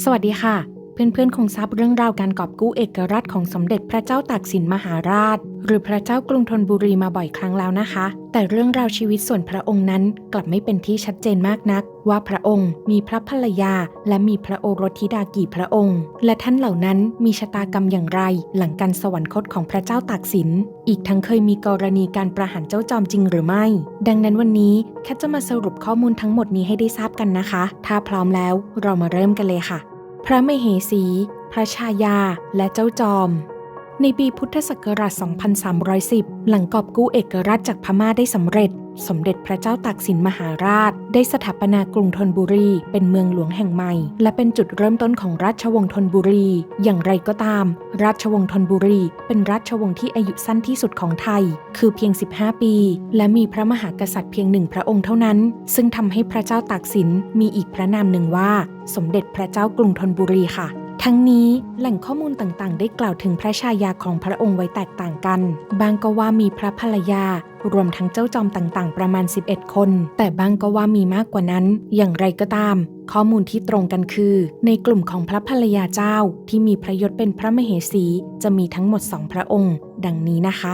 สวัสดีค่ะ เพื่อนๆ คงทราบเรื่องราวการกอบกู้เอกราชของสมเด็จพระเจ้าตากสินมหาราช หรือพระเจ้ากรุงธนบุรีมาบ่อยครั้งแล้วนะคะ แต่เรื่องราวชีวิตส่วนพระองค์นั้นกลับไม่เป็นที่ชัดเจนมากนัก ว่าพระองค์มีพระภรรยา และมีพระโอรสธิดากี่พระองค์ และท่านเหล่านั้นมีชะตากรรมอย่างไร หลังการสวรรคตของพระเจ้าตากสิน อีกทั้งเคยมีกรณีการประหารเจ้าจอมจริงหรือไม่ ดังนั้นวันนี้แคทจะมาสรุปข้อมูลทั้งหมดนี้ให้ได้ทราบกันนะคะ ถ้าพร้อมแล้วเรามาเริ่มกันเลยค่ะ พระมเหสี พระชายา และเจ้าจอม ในปีพุทธศักราช 2310 หลังกอบกู้เอกราชจากพม่าได้สำเร็จ สมเด็จพระเจ้าตากสินมหาราช ได้สถาปนากรุงธนบุรี เป็นเมืองหลวงแห่งใหม่ และเป็นจุดเริ่มต้นของราชวงศ์ธนบุรี อย่างไรก็ตาม ราชวงศ์ธนบุรี เป็นราชวงศ์ที่อายุสั้นที่สุดของไทย คือเพียง 15 ปี และมีพระมหากษัตริย์เพียงหนึ่งพระองค์เท่านั้น ซึ่งทำให้พระเจ้าตากสินมีอีกพระนามหนึ่งว่า สมเด็จพระเจ้ากรุงธนบุรีค่ะ ทั้งนี้แหล่งข้อมูลต่างๆ ได้กล่าวถึงพระชายาของพระองค์ไว้แตกต่างกัน บางก็ว่ามีพระภรรยารวมทั้งเจ้าจอมต่างๆ ประมาณ 11 คน แต่บางก็ว่ามีมากกว่านั้น อย่างไรก็ตาม ข้อมูลที่ตรงกันคือ ในกลุ่มของพระภรรยาเจ้าที่มีพระยศเป็นพระมเหสี จะมีทั้งหมดสองพระองค์ ดังนี้นะคะ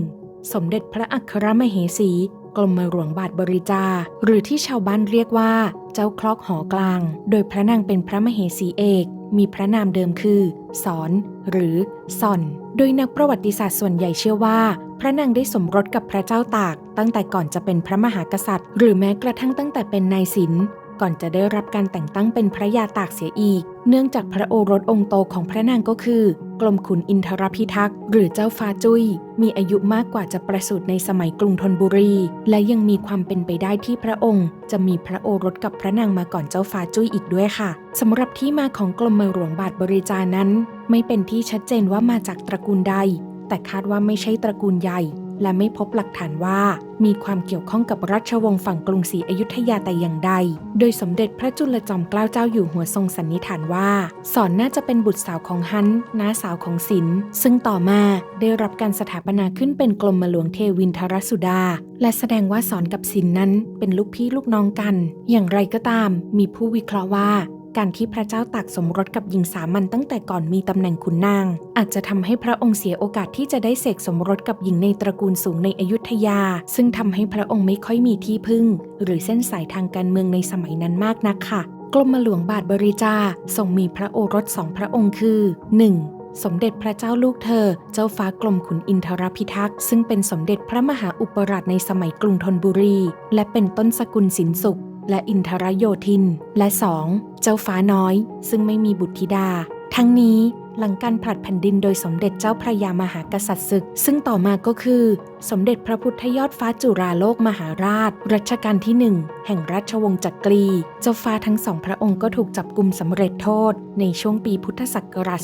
1. สมเด็จพระอัครมเหสี กรมหลวงบาทบริจา หรือที่ชาวบ้านเรียกว่า เจ้าคลอกหอกลาง โดยพระนางเป็นพระมเหสีเอก มีพระนามเดิมคือ สอน หรือส่อน โดยนักประวัติศาสตร์ส่วนใหญ่เชื่อว่า พระนางได้สมรสกับพระเจ้าตาก ตั้งแต่ก่อนจะเป็นพระมหากษัตริย์ หรือแม้กระทั่งตั้งแต่เป็นนายศิลก่อนจะได้รับการแต่งตั้งเป็นพระยาตากเสียอีก เนื่องจากพระโอรสองค์โตของพระนางก็คือกรมขุนอินทรพิทักษ์หรือเจ้าฟ้าจุย้ยมีอายุมากกว่าจะประสูติในสมัยกรุงธนบุรี และยังมีความเป็นไปได้ที่พระองค์ จะมีพระโอรสกับพระนางมาก่อนเจ้าฟ้าจุ้ยอีกด้วยค่ะสำหรับที่มาของกรมหลวงบาทบริจานั้น ไม่เป็นที่ชัดเจนว่ามาจากตระกูลใด แต่คาดว่าไม่ใช่ตระกูลใหญ่ และไม่พบหลักฐานว่ามีความเกี่ยวข้องกับราชวงศ์ฝั่งกรุงศรีอยุธยาแต่อย่างใด โดยสมเด็จพระจุลจอมเกล้าเจ้าอยู่หัวทรงสันนิษฐานว่า สอนน่าจะเป็นบุตรสาวของฮันน้าสาวของศิลป์ซึ่งต่อมาได้รับการสถาปนาขึ้นเป็นกรมหลวงเทวินทรสุดา และแสดงว่าสอนกับศิลป์นั้นเป็นลูกพี่ลูกน้องกัน อย่างไรก็ตาม มีผู้วิเคราะห์ว่า การที่พระเจ้าตากสมรสกับหญิงสามัญตั้งแต่ก่อนมีตำแหน่งขุนนาง อาจจะทำให้พระองค์เสียโอกาสที่จะได้เสกสมรสกับหญิงในตระกูลสูงในอยุธยา ซึ่งทำให้พระองค์ไม่ค่อยมีที่พึ่ง หรือเส้นสายทางการเมืองในสมัยนั้นมากนักค่ะ กรมหลวงบาทบริจาทรงมีพระโอรสสองพระองค์คือ 1. สมเด็จพระเจ้าลูกเธอ เจ้าฟ้ากรมขุนอินทรพิทักษ์ซึ่งเป็นสมเด็จพระมหาอุปราชในสมัยกรุงธนบุรี และเป็นต้นสกุลสินสุข และอินทรโยธิน และ 2. เจ้าฟ้าน้อย ซึ่งไม่มีบุตรธิดา ทั้งนี้หลังการผลัดแผ่นดินโดยสมเด็จเจ้าพระยามหากษัตริย์ศึก ซึ่งต่อมาก็คือ สมเด็จพระพุทธยอดฟ้าจุฬาโลกมหาราช รัชกาลที่หนึ่งแห่งราชวงศ์จักรี เจ้าฟ้าทั้งสองพระองค์ก็ถูกจับกลุ่มสำเร็จโทษ ในช่วงปีพุทธศักราช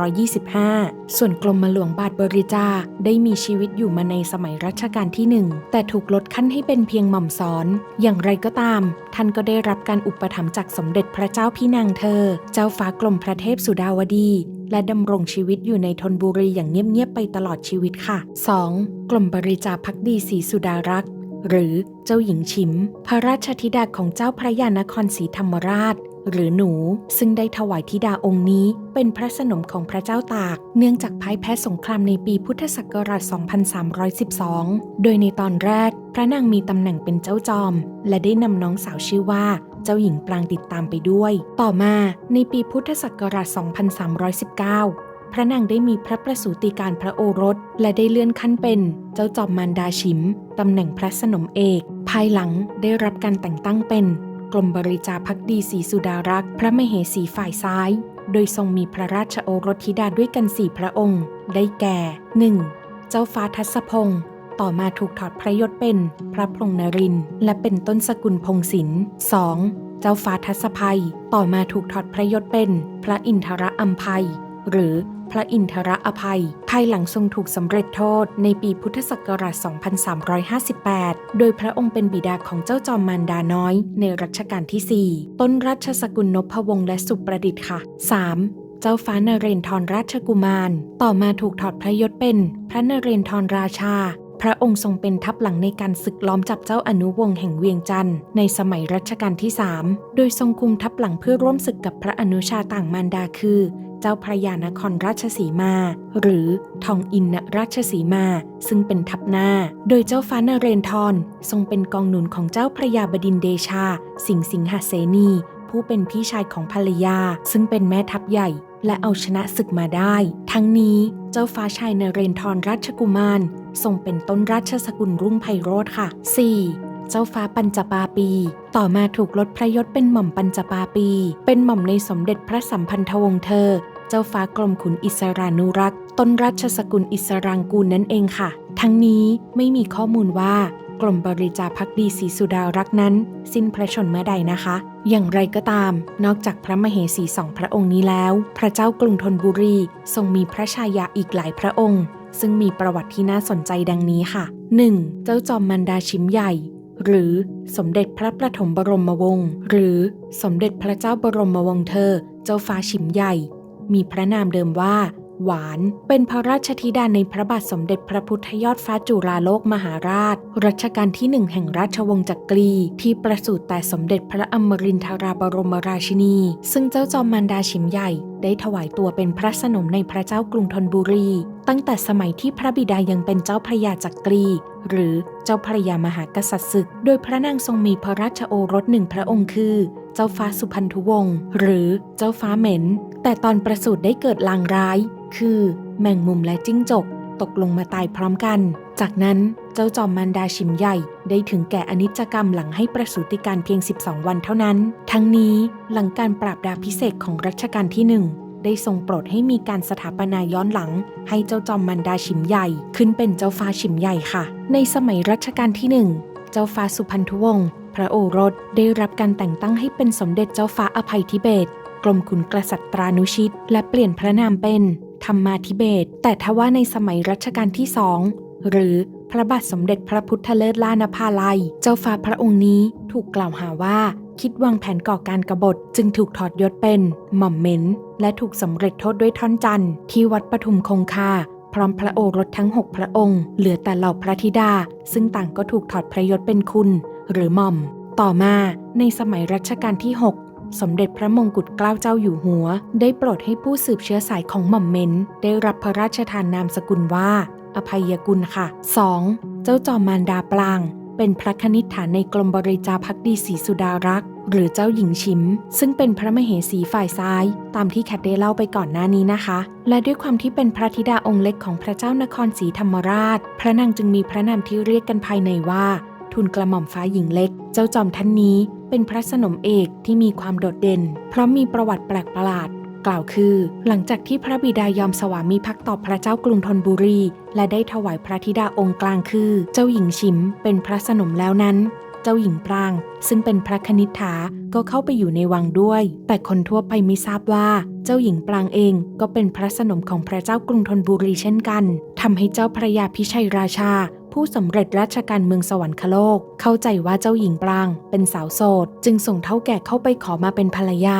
2325 ส่วนกรมหลวงบาทบริจาได้มีชีวิตอยู่มาในสมัยรัชกาลที่หนึ่งแต่ถูกลดขั้นให้เป็นเพียงหม่อมสอน อย่างไรก็ตาม ท่านก็ได้รับการอุปถัมภ์จากสมเด็จพระเจ้าพี่นางเธอ เจ้าฟ้ากรมพระเทพสุดาวดี และดำรงชีวิตอยู่ในธนบุรีอย่างเงียบๆไปตลอดชีวิตค่ะ 2. กรมบริจาพักดีศรีสุดารักษ์หรือเจ้าหญิงชิม พระราชธิดาของเจ้าพระยานครศรีธรรมราช หรือหนู ซึ่งได้ถวายธิดาองค์นี้ เป็นพระสนมของพระเจ้าตาก เนื่องจากพ่ายแพ้สงครามในปีพุทธศักราช 2312 โดยในตอนแรก พระนางมีตำแหน่งเป็นเจ้าจอม และได้นำน้องสาวชื่อว่า เจ้าหญิงปรางติดตามไปด้วย ต่อมาในปีพุทธศักราช 2319 พระนางได้มีพระประสูติการพระโอรส และได้เลื่อนขั้นเป็นเจ้าจอมมารดาชิม ตำแหน่งพระสนมเอก ภายหลังได้รับการแต่งตั้งเป็น กรมบริจาพักดีศรีสุดารักษ์พระมเหสีฝ่ายซ้าย โดยทรงมีพระราชโอรสธิดาด้วยกันสี่พระองค์ ได้แก่ 1. เจ้าฟ้าทัศพงศ์ ต่อมาถูกถอดพระยศเป็นพระพรหมนริน และเป็นต้นสกุลพงศิลป์ 2. เจ้าฟ้าทัศภัย ต่อมาถูกถอดพระยศเป็น พระอินทรอัมภัย หรือพระอินทรอภัย ภายหลังทรงถูกสำเร็จโทษในปีพุทธศักราช 2358 โดยพระองค์เป็นบิดาของเจ้าจอมมารดาน้อย ในรัชกาลที่ 4 ต้นรัชสกุลนพวงศ์และสุประดิษฐ์ค่ะ 3. เจ้าฟ้านเรนทรราชกุมาร ต่อมาถูกถอดพระยศเป็น พระนเรนทรราชา พระองค์ทรงเป็นทัพหลังในการศึกล้อมจับเจ้าอนุวงศ์แห่งเวียงจันทร์ในสมัยรัชกาลที่ 3 โดยทรงคุมทัพหลังเพื่อร่วมศึกกับพระอนุชาต่างมารดาคือ เจ้าพระยานครราชสีมา หรือทองอินนราชสีมา ซึ่งเป็นทัพหน้า โดยเจ้าฟ้านเรนทรทรงเป็นกองหนุนของเจ้าพระยาบดินเดชา สิงห์สิงหเสนีผู้เป็นพี่ชายของภรรยา ซึ่งเป็นแม่ทัพใหญ่ และเอาชนะศึกมาได้ ทั้งนี้เจ้าฟ้าชายนเรนทรราชกุมาร ทรงเป็นต้นราชสกุลรุ่งไพโรธค่ะ 4. เจ้าฟ้าปัญจปาปี ต่อมาถูกลดพระยศเป็นหม่อมปัญจปาปี เป็นหม่อมในสมเด็จพระสัมพันธวงศ์เธอ เจ้าฟ้ากรมขุนอิสรานุรักษ์ต้นราชสกุลอิสรางกูลนั่นเองค่ะ ทั้งนี้ไม่มีข้อมูลว่า กรมบริจาพักดีศรีสุดารักนั้น สิ้นพระชนม์เมื่อใดนะคะ อย่างไรก็ตาม นอกจากพระมเหสีสองพระองค์นี้แล้ว พระเจ้ากรุงธนบุรีทรงมีพระชายาอีกหลายพระองค์ ซึ่งมีประวัติที่น่าสนใจดังนี้ค่ะ 1. เจ้าจอมมันดาชิมใหญ่ หรือสมเด็จพระประถมบรมวงศ์หรือสมเด็จพระเจ้าบรมวงศ์เธอ เจ้าฟ้าชิมใหญ่ มีพระนามเดิมว่า หวานเป็นพระราชธิดาในพระบาทสมเด็จพระพุทธยอดฟ้าจุฬาโลกมหาราช รัชกาลที่หนึ่งแห่งราชวงศ์จักรี ที่ประสูติแต่สมเด็จพระอมรินทราบรมราชินี ซึ่งเจ้าจอมมารดาชิมใหญ่ ได้ถวายตัวเป็นพระสนมในพระเจ้ากรุงธนบุรี ตั้งแต่สมัยที่พระบิดายังเป็นเจ้าพระยาจักรี หรือเจ้าพระยามหากษัตริย์ศึก โดยพระนางทรงมีพระราชโอรสหนึ่งพระองค์คือเจ้าฟ้าสุพันธุวงศ์หรือเจ้าฟ้าเหม็น แต่ตอนประสูติได้เกิดลางร้าย คือแมงมุมและจิ้งจก ตกลงมาตายพร้อมกัน จากนั้นเจ้าจอมมารดาชิมใหญ่ ได้ถึงแก่อนิจกรรมหลังให้ประสูติการเพียง 12 วันเท่านั้น ทั้งนี้หลังการปราบดาพิเศษของรัชกาลที่หนึ่งได้ทรงโปรดให้มีการสถาปนาย้อนหลัง ให้เจ้าจอมมันดาชิมใหญ่ ขึ้นเป็นเจ้าฟ้าชิมใหญ่ค่ะ ในสมัยรัชกาลที่หนึ่งเจ้าฟ้าสุพันธุวงศ์ ระโอรสได้รับการแต่งตั้งให้เป็นสมเด็จเจ้าฟ้าอภัยทิเบต กรมขุนกษัตรานุชิต และเปลี่ยนพระนามเป็น ธรรมาธิเบศรแต่ทว่าในสมัยรัชกาลที่สองหรือพระบาทสมเด็จพระพุทธเลิศลานภาลัย เจ้าฟ้าพระองค์นี้ถูกกล่าวหาว่า คิดวางแผนก่อการกรบฏจึงถูกถอดยศเป็น หม่อมเหม็นและถูกสำเร็จโทษด้วยท่อนจันทร์ที่วัดปทุมคงคาพร้อมพระโอรสทั้ง 6 พระองค์ เหลือแต่เหล่าพระธิดา ซึ่งต่างก็ถูกถอดพระยศเป็นคุณ หรือหม่อม ต่อมาในสมัยรัชกาลที่ 6 สมเด็จพระมงกุฎเกล้าเจ้าอยู่หัว ได้โปรดให้ผู้สืบเชื้อสายของหม่อมเม็นได้รับพระราชทานนามสกุลว่า อภัยกุลค่ะ 2. เจ้าจอมมารดาปลาง เป็นพระคณิษฐานในกรมบริจาพักดีศรีสุดารักษ์หรือเจ้าหญิงชิม ซึ่งเป็นพระมเหสีฝ่ายซ้าย ตามที่แคทได้เล่าไปก่อนหน้านี้นะคะ และด้วยความที่เป็นพระธิดาองค์เล็กของพระเจ้านครศรีธรรมราช พระนางจึงมีพระนามที่เรียกกันภายในว่า ทุนกระหม่อมฟ้าหญิงเล็ก เจ้าจอมท่านนี้เป็นพระสนมเอกที่มีความโดดเด่น เพราะมีประวัติแปลกประหลาด กล่าวคือ หลังจากที่พระบิดายอมสวามีภักดิ์ต่อพระเจ้ากรุงธนบุรี และได้ถวายพระธิดาองค์กลางคือ เจ้าหญิงชิม เป็นพระสนมแล้วนั้นเจ้าหญิงปราง ซึ่งเป็นพระคณิษฐาก็เข้าไปอยู่ในวังด้วย แต่คนทั่วไปไม่ทราบว่า เจ้าหญิงปรางเองก็เป็นพระสนมของพระเจ้ากรุงธนบุรีเช่นกันทำให้เจ้าพระยาพิชัยราชา ผู้สำเร็จราชการเมืองสวรรคโลก เข้าใจว่าเจ้าหญิงปราง เป็นสาวโสด จึงส่งเท่าแก่เข้าไปขอมาเป็นภรรยา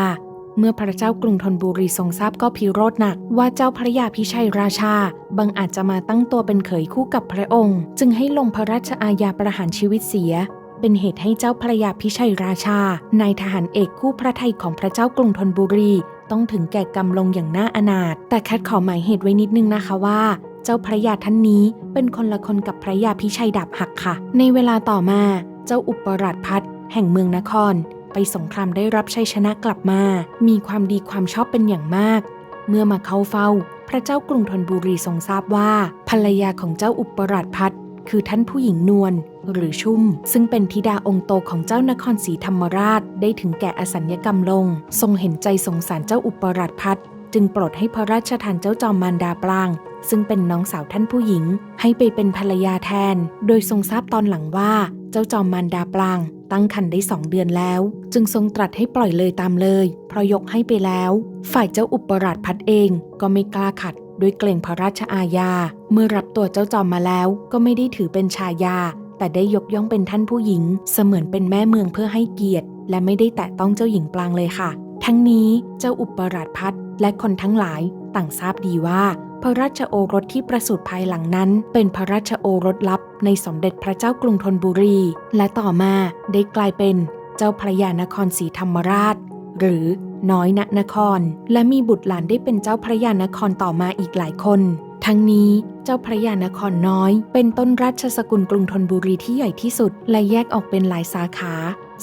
เมื่อพระเจ้ากรุงธนบุรีทรงทราบก็พิโรธหนัก ว่าเจ้าพระยาพิชัยราชา บังอาจจะมาตั้งตัวเป็นเขยคู่กับพระองค์ จึงให้ลงพระราชอาญาประหารชีวิตเสียเป็นเหตุให้เจ้าพระยาพิชัยราชา นายทหารเอกคู่พระไทยของพระเจ้ากรุงธนบุรี ต้องถึงแก่กรรมลงอย่างน่าอนาถ แต่แคทขอหมายเหตุไว้นิดนึงนะคะว่า เจ้าพระยาท่านนี้เป็นคนละคนกับพระยาพิชัยดาบหักค่ะ ในเวลาต่อมาเจ้าอุปราชพัฒแห่งเมืองนคร ไปสงครามได้รับชัยชนะกลับมา มีความดีความชอบเป็นอย่างมาก เมื่อมาเข้าเฝ้า พระเจ้ากรุงธนบุรีทรงทราบว่า ภรรยาของเจ้าอุปราชพัฒคือท่านผู้หญิงนวลหรือชุ่ม ซึ่งเป็นธิดาองค์โตของเจ้านครศรีธรรมราชได้ถึงแก่อสัญญกรรมลง ทรงเห็นใจสงสารเจ้าอุปราชพัฒ จึงปรดให้พระราชทานเจ้าจอมมารดาปราง ซึ่งเป็นน้องสาวท่านผู้หญิง ให้ไปเป็นภรรยาแทน โดยทรงทราบตอนหลังว่า เจ้าจอมมารดาปราง ตั้งครรภ์ได้สองเดือนแล้ว จึงทรงตรัสให้ปล่อยเลยตามเลย เพราะยกให้ไปแล้ว ฝ่ายเจ้าอุปราชพัฒน์เองก็ไม่กล้าขัดด้วยเกรงพระราชอาญา เมื่อรับตัวเจ้าจอมมาแล้ว ก็ไม่ได้ถือเป็นชายา แต่ได้ยกย่องเป็นท่านผู้หญิง เสมือนเป็นแม่เมืองเพื่อให้เกียรติ และไม่ได้แตะต้องเจ้าหญิงปลางเลยค่ะ ทั้งนี้เจ้าอุปราชพัฒและคนทั้งหลายต่างทราบดีว่า พระราชโอรสที่ประสูติภายหลังนั้น เป็นพระราชโอรสลับในสมเด็จพระเจ้ากรุงธนบุรี และต่อมาได้กลายเป็นเจ้าพระยานครศรีธรรมราช หรือน้อยณนคร และมีบุตรหลานได้เป็นเจ้าพระยานครต่อมาอีกหลายคน ทั้งนี้เจ้าพระยานครน้อย เป็นต้นราชสกุลกรุงธนบุรีที่ใหญ่ที่สุด และแยกออกเป็นหลายสาขา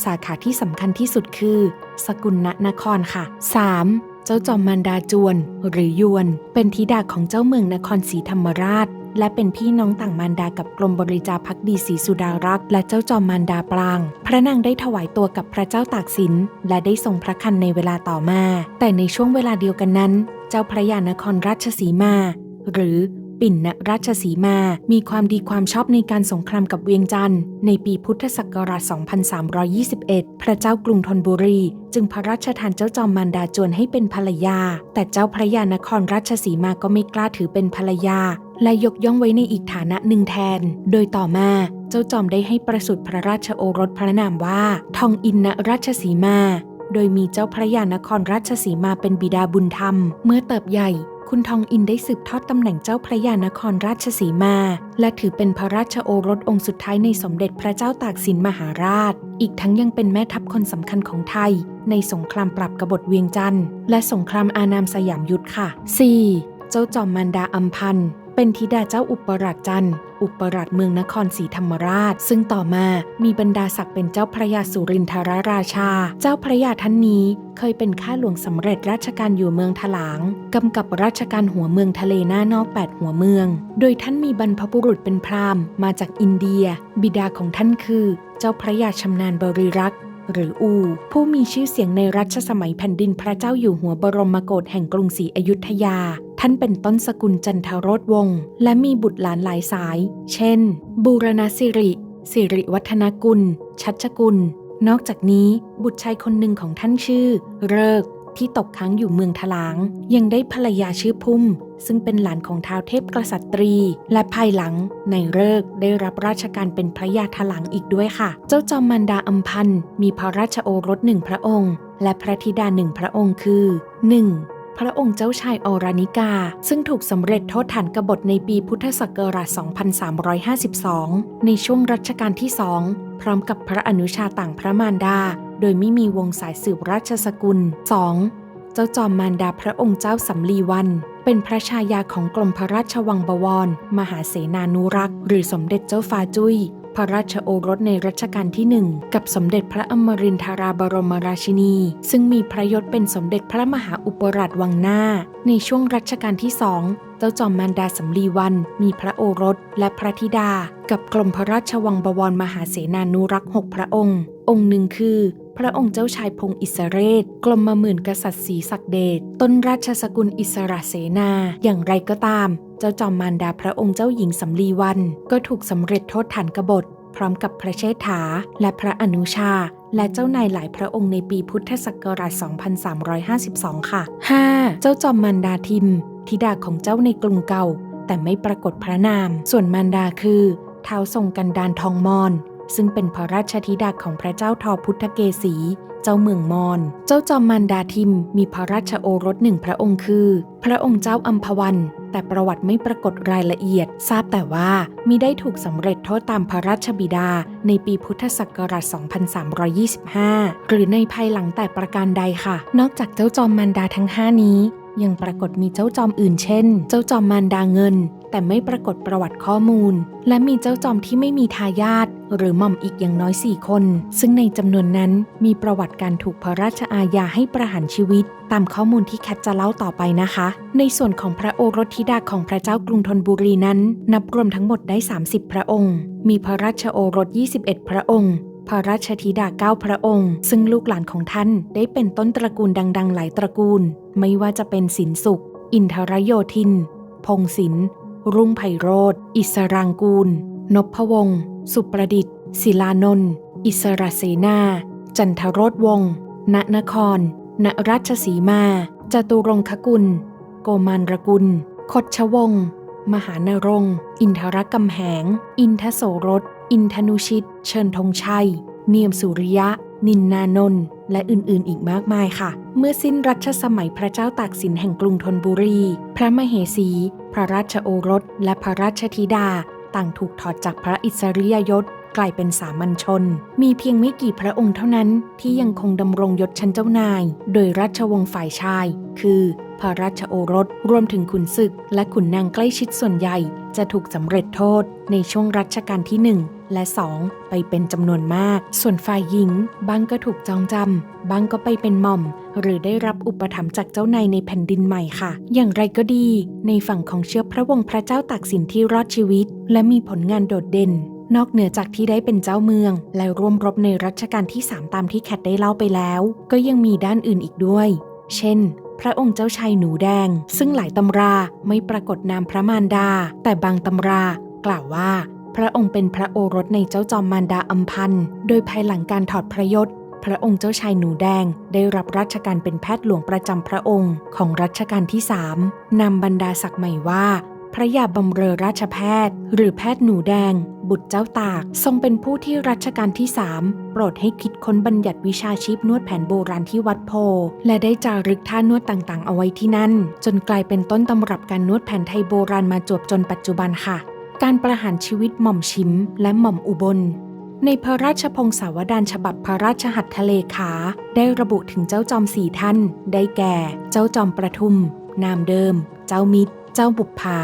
สาขาที่สำคัญที่สุดคือ สกุลณนครค่ะ 3. เจ้าจอมมารดาจวน หรือยวน เป็นธิดาของเจ้าเมืองนครศรีธรรมราช และเป็นพี่น้องต่างมารดากับกรมบริจาพักดีศรีสุดารักษ์และเจ้าจอมมารดาปราง พระนางได้ถวายตัวกับพระเจ้าตากสิน และได้ทรงพระคันในเวลาต่อมา แต่ในช่วงเวลาเดียวกันนั้น เจ้าพระยานครราชสีมา หรือ ปิ่นณราชสีมา มีความดีความชอบในการสงครามกับเวียงจันทร์ในปีพุทธศักราช 2321 พระเจ้ากรุงธนบุรี จึงพระราชทานเจ้าจอมมารดาจวนให้เป็นภรรยา แต่เจ้าพระยานครราชสีมาก็ไม่กล้าถือเป็นภรรยา และยกย่องไว้ในอีกฐานะหนึ่งแทน โดยต่อมาเจ้าจอมได้ให้ประสูติพระราชโอรสพระนามว่า ทองอินณราชสีมา โดยมีเจ้าพระยานครราชสีมาเป็นบิดาบุญธรรม เมื่อเติบใหญ่ คุณทองอินได้สืบทอดตำแหน่งเจ้าพระยานครราชสีมา และถือเป็นพระราชโอรสองค์สุดท้ายในสมเด็จพระเจ้าตากสินมหาราช อีกทั้งยังเป็นแม่ทัพคนสำคัญของไทย ในสงครามปรับกบฏเวียงจันทร์และสงครามอานามสยามยุทธค่ะ 4. เจ้าจอมมารดาอัมพันธ์ เป็นธิดาเจ้าอุปราชจันทร์ อุปราชเมืองนครศรีธรรมราช ซึ่งต่อมามีบรรดาศักดิ์เป็นเจ้าพระยาสุรินทรราชา เจ้าพระยาท่านนี้เคยเป็นข้าหลวงสำเร็จราชการอยู่เมืองถลาง กำกับราชการหัวเมืองทะเลหน้านอกแปดหัวเมือง โดยท่านมีบรรพบุรุษเป็นพราหมณ์มาจากอินเดีย บิดาของท่านคือ เจ้าพระยาชำนาญบริรักษ์ หรืออู ผู้มีชื่อเสียงในรัชสมัยแผ่นดินพระเจ้าอยู่หัวบรมโกศแห่งกรุงศรีอยุธยา ท่านเป็นต้นสกุลจันทโรสวงศ์และมีบุตรหลานหลายสาย เช่น บูรณสิริ สิริวัฒนกุล ชัชกุล นอกจากนี้บุตรชายคนหนึ่งของท่านชื่อ เริก ที่ตกค้างอยู่เมืองถลาง ยังได้ภรรยาชื่อพุ่ม ซึ่งเป็นหลานของท้าวเทพกษัตรี และภายหลังในเริกษ์ได้รับราชการเป็นพระยาถลางอีกด้วยค่ะ เจ้าจอมมันดาอัมพันธ์มีพระราชโอรสหนึ่งพระองค์ และพระธิดาหนึ่งพระองค์คือ 1. พระองค์เจ้าชายอรานิกา ซึ่งถูกสำเร็จโทษฐานกบฏในปีพุทธศักราช 2352 ในช่วงรัชกาลที่สองพร้อมกับพระอนุชาต่างพระมารดา โดยไม่มีวงสายสืบราชสกุล 2. เจ้าจอมมารดาพระองค์เจ้าสำลีวัน เป็นพระชายาของกรมพระราชวังบวร มหาเสนานุรักษ์หรือสมเด็จเจ้าฟ้าจุ้ยพระราชโอรสในรัชกาลที่หนึ่งกับสมเด็จพระอมรินทราบรมราชินี ซึ่งมีพระยศเป็นสมเด็จพระมหาอุปราชวังหน้า ในช่วงรัชกาลที่สองเจ้าจอมมารดาสำลีวัน มีพระโอรสและพระธิดา กับกรมพระราชวังบวรมหาเสนานุรักษ์หกพระองค์ องค์หนึ่งคือ พระองค์เจ้าชายพงศ์อิสเรศกรมมาหมื่นกษัตริย์ศรีศักเดชต้นราชสกุลอิสระเสนา อย่างไรก็ตาม เจ้าจอมมารดาพระองค์เจ้าหญิงสำลีวัน ก็ถูกสำเร็จโทษฐานกบฏ พร้อมกับพระเชษฐา และพระอนุชา และเจ้านายหลายพระองค์ในปีพุทธศักราช 2352 ค่ะ 5. เจ้าจอมมารดาทิมธิดาของเจ้าในกรุงเก่า แต่ไม่ปรากฏพระนาม ส่วนมารดาคือเท้าทรงกันดานทองมอน ซึ่งเป็นพระราชธิดาของพระเจ้าทอพุทธเกษี เจ้าเมืองมอน เจ้าจอมมารดาทิมมีพระราชโอรสหนึ่งพระองค์คือ พระองค์เจ้าอัมพวัน แต่ประวัติไม่ปรากฏรายละเอียด ทราบแต่ว่ามิได้ถูกสำเร็จโทษตามพระราชบิดา ในปีพุทธศักราช 2325 หรือในภายหลังแต่ประการใดค่ะ นอกจากเจ้าจอมมารดาทั้ง 5 นี้ยังปรากฏมีเจ้าจอมอื่นเช่น เจ้าจอมมารดาเงิน แต่ไม่ปรากฏประวัติข้อมูล และมีเจ้าจอมที่ไม่มีทายาทหรือหม่อมอีกอย่างน้อย 4 คน ซึ่งในจำนวนนั้นมีประวัติการถูกพระราชอาญาให้ประหารชีวิต ตามข้อมูลที่แคทจะเล่าต่อไปนะคะ ในส่วนของพระโอรสธิดาของพระเจ้ากรุงธนบุรีนั้น นับรวมทั้งหมดได้ 30 พระองค์ มีพระราชโอรส 21 พระองค์พระราชธิดาเก้าพระองค์ ซึ่งลูกหลานของท่านได้เป็นต้นตระกูลดัง ๆ หลายตระกูล ไม่ว่าจะเป็นสินสุข อินทรโยธิน พงศิน รุ่งไพโรธอิสรางกูล นพวงศ์ สุประดิษฐ์ ศิลานนท์ อิสระเสนา จันทโรธวงศ์ ณนคร ณราชสีมา จตุรงคกุล โกมานรกุล คดชวงศ์ มหานรงค์อินทรกำแหง อินทโสรส อินทนุชิต เชิญธงชัย เนียมสุริยะ นินนานนท์ และอื่นๆ อีกมากมายค่ะ เมื่อสิ้นรัชสมัยพระเจ้าตากสินแห่งกรุงธนบุรี พระมเหสี พระราชโอรส และพระราชธิดา ต่างถูกถอดจากพระอิสริยยศกลายเป็นสามัญชน มีเพียงไม่กี่พระองค์เท่านั้นที่ยังคงดำรงยศชั้นเจ้านาย โดยราชวงศ์ฝ่ายชาย คือ พระราชโอรส รวมถึงขุนศึก และขุนนางใกล้ชิดส่วนใหญ่ จะถูกสำเร็จโทษในช่วงรัชกาลที่1 และ 2 ไปเป็นจำนวนมาก ส่วนฝ่ายหญิงบางก็ถูกจองจำบางก็ไปเป็นหม่อม หรือได้รับอุปถัมภ์จากเจ้านายในแผ่นดินใหม่ค่ะ อย่างไรก็ดี ในฝั่งของเชื้อพระวงศ์พระเจ้าตากสินที่รอดชีวิต และมีผลงานโดดเด่นนอกเหนือจากที่ได้เป็นเจ้าเมือง และร่วมรบในรัชกาลที่ 3 ตามที่แคทได้เล่าไปแล้ว ก็ยังมีด้านอื่นอีกด้วย เช่น พระองค์เจ้าชายหนูแดง ซึ่งหลายตำราไม่ปรากฏนามพระมารดา แต่บางตำรากล่าวว่า พระองค์เป็นพระโอรสในเจ้าจอมมารดาอัมพันธ์ โดยภายหลังการถอดพระยศ พระองค์เจ้าชายหนูแดง ได้รับราชการเป็นแพทย์หลวงประจำพระองค์ ของรัชกาลที่3นำบรรดาศักดิ์ใหม่ว่า พระยาบำเรอราชแพทย์ หรือแพทย์หนูแดง บุตรเจ้าตาก ทรงเป็นผู้ที่รัชกาลที่3โปรดให้คิดค้นบัญญัติวิชาชีพนวดแผนโบราณที่วัดโพ และได้จารึกท่านวดต่างๆ เอาไว้ที่นั่น จนกลายเป็นต้นตำรับการนวดแผนไทยโบราณมาจวบจนปัจจุบันค่ะ การประหารชีวิตหม่อมชิมและหม่อมอุบล ในพระราชพงศาวดารฉบับพระราชหัตถเลขา ได้ระบุถึงเจ้าจอมสี่ท่าน ได้แก่ เจ้าจอมประทุม นามเดิม เจ้ามิตร เจ้าบุปผา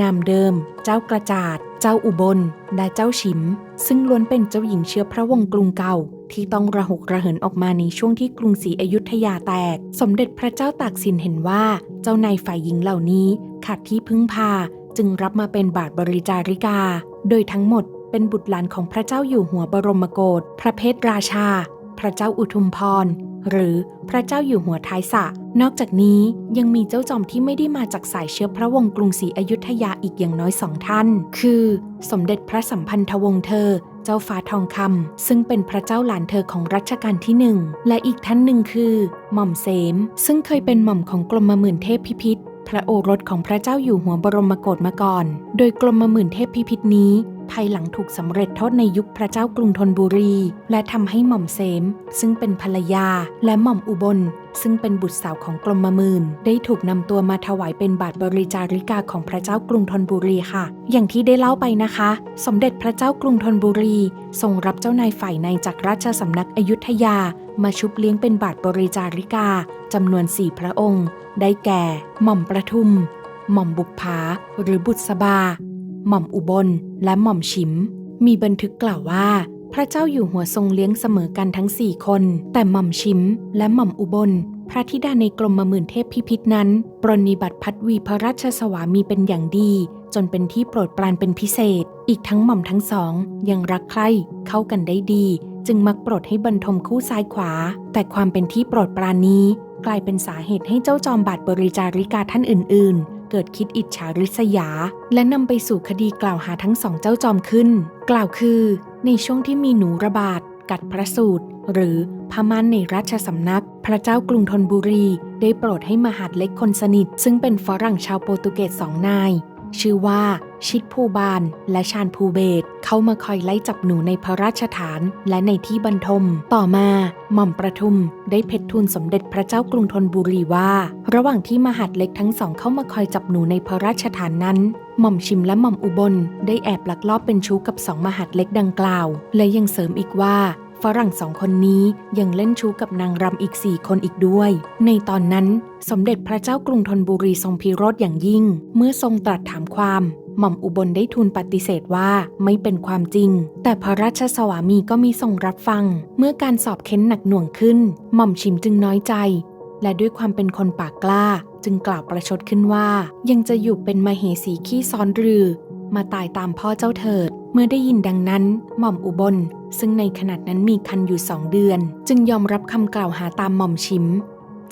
นามเดิม เจ้ากระจาด เจ้าอุบล และเจ้าฉิม ซึ่งล้วนเป็นเจ้าหญิงเชื้อพระวงศ์กรุงเก่า ที่ต้องระหกระเหินออกมาในช่วงที่กรุงศรีอยุธยาแตก สมเด็จพระเจ้าตากสินเห็นว่า เจ้านายฝ่ายหญิงเหล่านี้ขาดที่พึ่งพา จึงรับมาเป็นบาทบริจาริกา โดยทั้งหมดเป็นบุตรหลานของพระเจ้าอยู่หัวบรมโกศ พระเพทราชา พระเจ้าอุทุมพร หรือพระเจ้าอยู่หัวท้ายสระนอกจากนี้ยังมีเจ้าจอมที่ไม่ได้มาจากสายเชื้อพระวงศ์กรุงศรีอยุธยาอีกอย่างน้อยสองท่าน คือ สมเด็จพระสัมพันธวงศ์เธอ เจ้าฟ้าทองคำซึ่งเป็นพระเจ้าหลานเธอของรัชกาลที่หนึ่ง และอีกท่านหนึ่งคือ หม่อมเสม ซึ่งเคยเป็นหม่อมของกรมหมื่นเทพพิพิธ พระโอรสของพระเจ้าอยู่หัวบรมโกศมาก่อน โดยกรมหมื่นเทพพิพิธนี้ ภายหลังถูกสำเร็จโทษในยุคพระเจ้ากรุงธนบุรี และทำให้หม่อมเสม ซึ่งเป็นภรรยาและหม่อมอุบล ซึ่งเป็นบุตรสาวของกรมมืนได้ถูกนำตัวมาถวายเป็นบาทบริจาริกาของพระเจ้ากรุงธนบุรีค่ะ อย่างที่ได้เล่าไปนะคะ สมเด็จพระเจ้ากรุงธนบุรีทรงรับเจ้านายฝ่ายในจากราชสำนักอยุธยา มาชุบเลี้ยงเป็นบาทบริจาริกาจำนวนสี่พระองค์ ได้แก่ หม่อมประทุม หม่อมบุปผาหรือบุษบา หม่อมอุบล และหม่อมชิม มีบันทึกกล่าวว่า พระเจ้าอยู่หัวทรงเลี้ยงเสมอกันทั้งสี่คน แต่หม่อมชิมและหม่อมอุบล พระธิดาในกรมหมื่นเทพพิพิธนั้น ปรนนิบัติพัดวีพระราชสวามีเป็นอย่างดี จนเป็นที่โปรดปรานเป็นพิเศษ อีกทั้งหม่อมทั้งสอง ยังรักใคร่เข้ากันได้ดี จึงมักโปรดให้บรรทมคู่ซ้ายขวา แต่ความเป็นที่โปรดปรานนี้ กลายเป็นสาเหตุให้เจ้าจอมบาทบริจาริกาท่านอื่น ๆ กิดคิดอิจฉาริษยา และนำไปสู่คดีกล่าวหาทั้งสองเจ้าจอมขึ้น กล่าวคือ ในช่วงที่มีหนูระบาด กัดพระสูตร หรือพม่านในราชสำนัก พระเจ้ากรุงธนบุรี ได้โปรดให้มหาดเล็กคนสนิท ซึ่งเป็นฝรั่งชาวโปรตุเกสสองนาย ชื่อว่าชิดภูบานและชาญภูเบศเข้ามาคอยไล่จับหนูในพระราชฐานและในที่บรรทม ต่อมาหม่อมประทุมได้เพชรทูลสมเด็จพระเจ้ากรุงธนบุรีว่า ระหว่างที่มหาดเล็กทั้งสองเข้ามาคอยจับหนูในพระราชฐานนั้น หม่อมชิมและหม่อมอุบล ได้แอบลักลอบเป็นชู้กับสองมหาดเล็กดังกล่าว และยังเสริมอีกว่า ฝรั่งสองคนนี้ยังเล่นชู้กับนางรำอีกสี่คนอีกด้วย ในตอนนั้น สมเด็จพระเจ้ากรุงธนบุรีทรงพิโรธอย่างยิ่ง เมื่อทรงตรัสถามความหม่อมอุบลได้ทูลปฏิเสธว่าไม่เป็นความจริง แต่พระราชสวามีก็มีทรงรับฟัง เมื่อการสอบเค้นหนักหน่วงขึ้น หม่อมชิมจึงน้อยใจ และด้วยความเป็นคนปากกล้า จึงกล่าวประชดขึ้นว่า ยังจะอยู่เป็นมเหสีขี้ซ้อนรือ มาตายตามพ่อเจ้าเถิด เมื่อได้ยินดังนั้น หม่อมอุบล ซึ่งในขณะนั้นมีคันอยู่สองเดือน จึงยอมรับคำกล่าวหาตามหม่อมชิม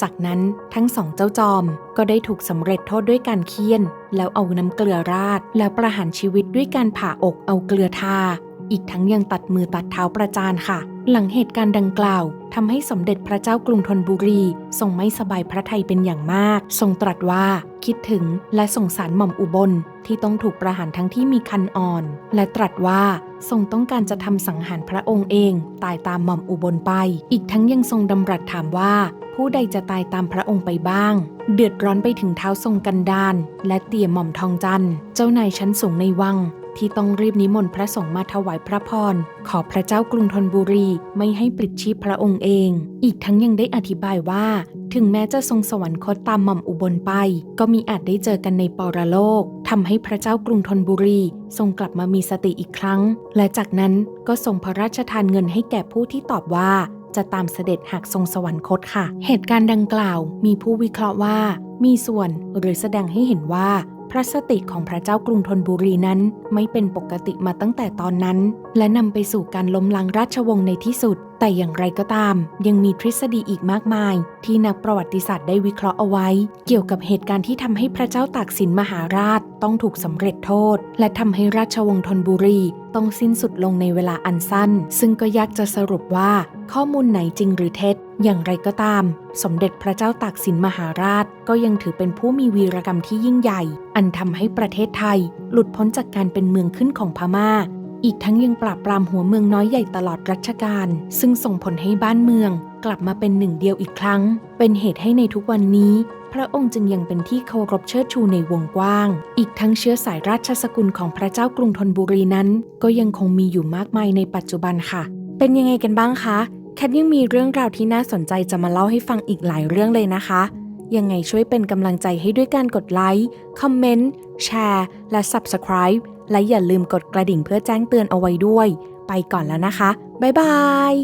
จากนั้นทั้งสองเจ้าจอมก็ได้ถูกสำเร็จโทษด้วยการเคี่ยน แล้วเอาน้ำเกลือราด แล้วประหารชีวิตด้วยการผ่าอกเอาเกลือทา อีกทั้งยังตัดมือตัดเท้าประจานค่ะ หลังเหตุการณ์ดังกล่าวทำให้สมเด็จพระเจ้ากรุงธนบุรีทรงไม่สบายพระทัยเป็นอย่างมาก ทรงตรัสว่าคิดถึงและสงสารหม่อมอุบลที่ต้องถูกประหารทั้งที่มีคันอ่อน และตรัสว่าทรงต้องการจะทำสังหารพระองค์เอง ตายตามหม่อมอุบลไป อีกทั้งยังทรงดำรัสถามว่า ผู้ใดจะตายตามพระองค์ไปบ้าง เดือดร้อนไปถึงเท้าทรงกันดานและเตี่ยหม่อมทองจันทร์เจ้านายชั้นสูงในวัง ที่ต้องรีบนิมนต์พระสงฆ์มาถวายพระพร ขอพระเจ้ากรุงธนบุรีไม่ให้ปลิดชีพพระองค์เอง อีกทั้งยังได้อธิบายว่า ถึงแม้จะทรงสวรรคตตามหม่อมอุบลไป ก็มีอาจได้เจอกันในปรโลกทำให้พระเจ้ากรุงธนบุรี ทรงกลับมามีสติอีกครั้ง และจากนั้นก็ทรงพระราชทานเงินให้แก่ผู้ที่ตอบว่าจะตามเสด็จหากทรงสวรรคตค่ะ เหตุการณ์ดังกล่าวมีผู้วิเคราะห์ว่า มีส่วนหรือแสดงให้เห็นว่า พระสติของพระเจ้ากรุงธนบุรีนั้นไม่เป็นปกติมาตั้งแต่ตอนนั้น และนำไปสู่การล้มล้างราชวงศ์ในที่สุด แต่อย่างไรก็ตาม ยังมีทฤษฎีอีกมากมาย ที่นักประวัติศาสตร์ได้วิเคราะห์เอาไว้ เกี่ยวกับเหตุการณ์ที่ทำให้พระเจ้าตากสินมหาราชต้องถูกสำเร็จโทษ และทำให้ราชวงศ์ธนบุรีต้องสิ้นสุดลงในเวลาอันสั้น ซึ่งก็ยากจะสรุปว่าข้อมูลไหนจริงหรือเท็จ อย่างไรก็ตาม สมเด็จพระเจ้าตากสินมหาราชก็ยังถือเป็นผู้มีวีรกรรมที่ยิ่งใหญ่ อันทำให้ประเทศไทย หลุดพ้นจากการเป็นเมืองขึ้นของพม่า อีกทั้งยังปราบปรามหัวเมืองน้อยใหญ่ตลอดรัชกาลซึ่งส่งผลให้บ้านเมือง กลับมาเป็นหนึ่งเดียวอีกครั้ง เป็นเหตุให้ในทุกวันนี้ พระองค์จึงยังเป็นที่เคารพเชิดชูในวงกว้าง อีกทั้งเชื้อสายราชสกุลของพระเจ้ากรุงธนบุรีนั้น ก็ยังคงมีอยู่มากมายในปัจจุบันค่ะ เป็นยังไงกันบ้างคะ แคทยังมีเรื่องราวที่น่าสนใจจะมาเล่าให้ฟังอีกหลายเรื่องเลยนะคะ ยังไงช่วยเป็นกำลังใจให้ด้วยการกดไลค์ คอมเมนต์ แชร์ และ Subscribe และอย่าลืมกดกระดิ่งเพื่อแจ้งเตือนเอาไว้ด้วย ไปก่อนแล้วนะคะ บ๊ายบาย